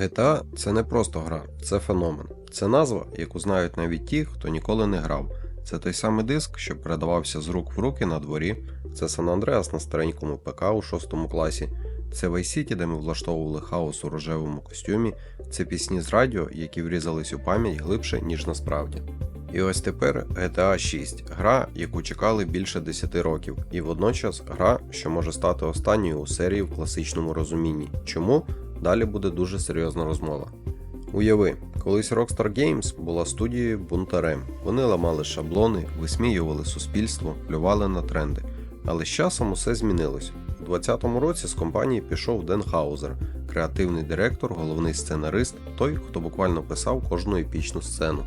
GTA це не просто гра, це феномен. Це назва, яку знають навіть ті, хто ніколи не грав. Це той самий диск, що передавався з рук в руки на дворі. Це Сан Андреас на старенькому ПК у 6 класі. Це Vice City, де ми влаштовували хаос у рожевому костюмі. Це пісні з радіо, які врізались у пам'ять глибше, ніж насправді. І ось тепер GTA 6, гра, яку чекали більше 10 років, і водночас гра, що може стати останньою у серії в класичному розумінні. Чому? Далі буде дуже серйозна розмова. Уяви, колись Rockstar Games була студією бунтарем. Вони ламали шаблони, висміювали суспільство, плювали на тренди. Але з часом усе змінилось. У 2020 році з компанії пішов Ден Хаузер, креативний директор, головний сценарист, той, хто буквально писав кожну епічну сцену.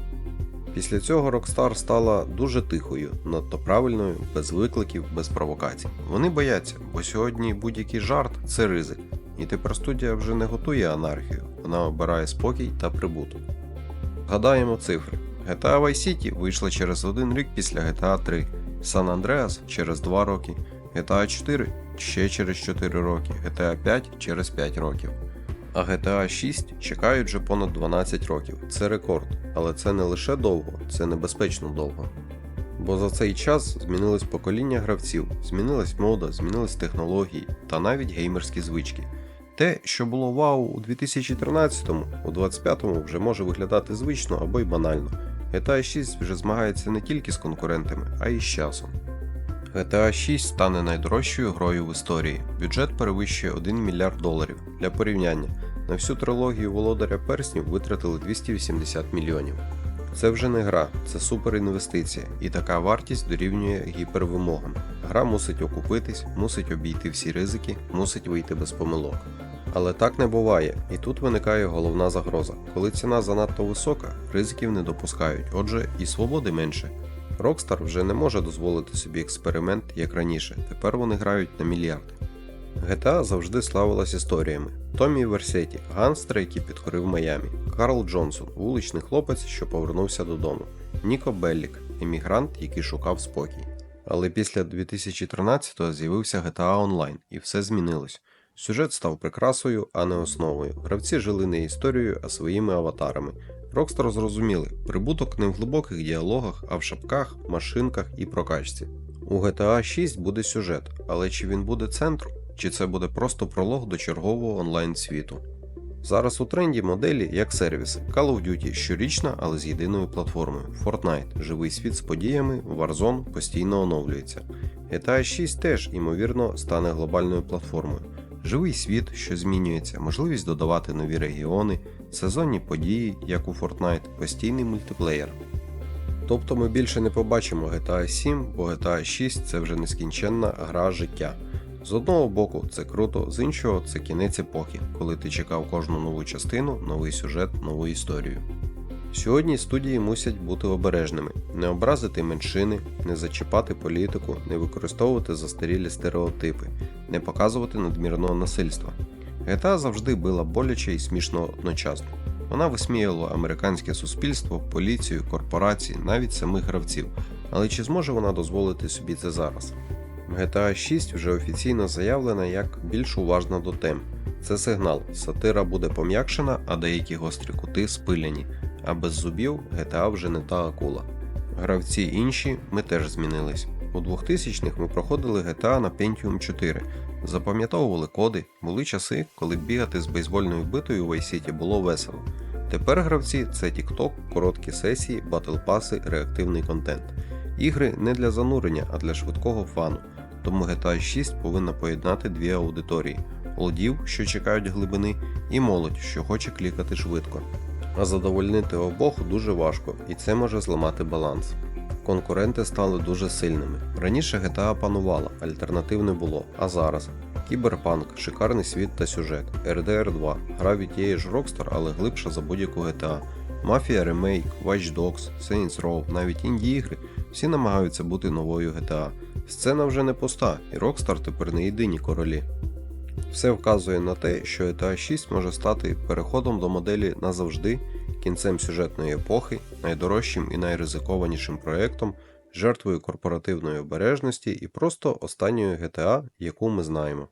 Після цього Rockstar стала дуже тихою, надто правильною, без викликів, без провокацій. Вони бояться, бо сьогодні будь-який жарт це ризик. І тепер студія вже не готує анархію, вона обирає спокій та прибуток. Згадаємо цифри. GTA Vice City вийшла через один рік після GTA 3, San Andreas через 2 роки, GTA 4 ще через 4 роки, GTA 5 через 5 років. А GTA 6 чекають вже понад 12 років. Це рекорд, але це не лише довго, це небезпечно довго. Бо за цей час змінилось покоління гравців, змінилась мода, змінились технології та навіть геймерські звички. Те, що було вау у 2013-му, у 25-му вже може виглядати звично або й банально. GTA 6 вже змагається не тільки з конкурентами, а й з часом. GTA 6 стане найдорожчою грою в історії. Бюджет перевищує 1 мільярд доларів. Для порівняння, на всю трилогію Володаря Перснів витратили 280 мільйонів. Це вже не гра, це суперінвестиція, і така вартість дорівнює гіпервимогам. Гра мусить окупитись, мусить обійти всі ризики, мусить вийти без помилок. Але так не буває, і тут виникає головна загроза. Коли ціна занадто висока, ризиків не допускають, отже, і свободи менше. Rockstar вже не може дозволити собі експеримент, як раніше, тепер вони грають на мільярди. GTA завжди славилась історіями. Томі Версеті, ганстер, який підкорив Майамі, Карл Джонсон, вуличний хлопець, що повернувся додому, Ніко Беллік, емігрант, який шукав спокій. Але після 2013-го з'явився GTA Online, і все змінилось. Сюжет став прикрасою, а не основою. Гравці жили не історією, а своїми аватарами. Rockstar зрозуміли, прибуток не в глибоких діалогах, а в шапках, машинках і прокачці. У GTA 6 буде сюжет, але чи він буде центром, чи це буде просто пролог до чергового онлайн світу. Зараз у тренді моделі як сервіси Call of Duty щорічна, але з єдиною платформою. Fortnite живий світ з подіями, Warzone постійно оновлюється. GTA 6 теж, ймовірно, стане глобальною платформою. Живий світ, що змінюється, можливість додавати нові регіони, сезонні події, як у Fortnite, постійний мультиплеєр. Тобто ми більше не побачимо GTA 7, бо GTA 6 це вже нескінченна гра життя. З одного боку це круто, з іншого це кінець епохи, коли ти чекав кожну нову частину, новий сюжет, нову історію. Сьогодні студії мусять бути обережними, не образити меншини, не зачіпати політику, не використовувати застарілі стереотипи, не показувати надмірного насильства. GTA завжди била боляче і смішно одночасно. Вона висміювала американське суспільство, поліцію, корпорації, навіть самих гравців. Але чи зможе вона дозволити собі це зараз? GTA 6 вже офіційно заявлена як більш уважна до тем. Це сигнал, сатира буде пом'якшена, а деякі гострі кути спиляні, а без зубів GTA вже не та акула. Гравці інші ми теж змінились. У 2000-х ми проходили GTA на Pentium 4, запам'ятовували коди, були часи, коли бігати з бейсбольною битою в Vice City було весело. Тепер гравці це TikTok, короткі сесії, батлпаси, реактивний контент. Ігри не для занурення, а для швидкого фану. Тому GTA 6 повинна поєднати дві аудиторії: олдів, що чекають глибини, і молодь, що хоче клікати швидко. А задовольнити обох дуже важко, і це може зламати баланс. Конкуренти стали дуже сильними. Раніше GTA панувала, альтернатив не було, а зараз. Кіберпанк, шикарний світ та сюжет, RDR 2, гра від тієї ж Rockstar, але глибша за будь-яку GTA. Мафія Remake, Watch Dogs, Saints Row, навіть інді ігри всі намагаються бути новою GTA. Сцена вже не пуста, і Rockstar тепер не єдині королі. Все вказує на те, що GTA 6 може стати переходом до моделі назавжди, кінцем сюжетної епохи, найдорожчим і найризикованішим проєктом, жертвою корпоративної обережності і просто останньою GTA, яку ми знаємо.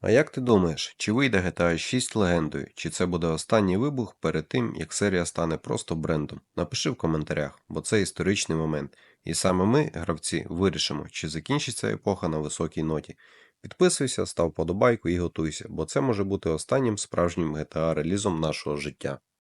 А як ти думаєш, чи вийде GTA 6 легендою, чи це буде останній вибух перед тим, як серія стане просто брендом? Напиши в коментарях, бо це історичний момент. І саме ми, гравці, вирішимо, чи закінчиться епоха на високій ноті. Підписуйся, став подобайку і готуйся, бо це може бути останнім справжнім GTA релізом нашого життя.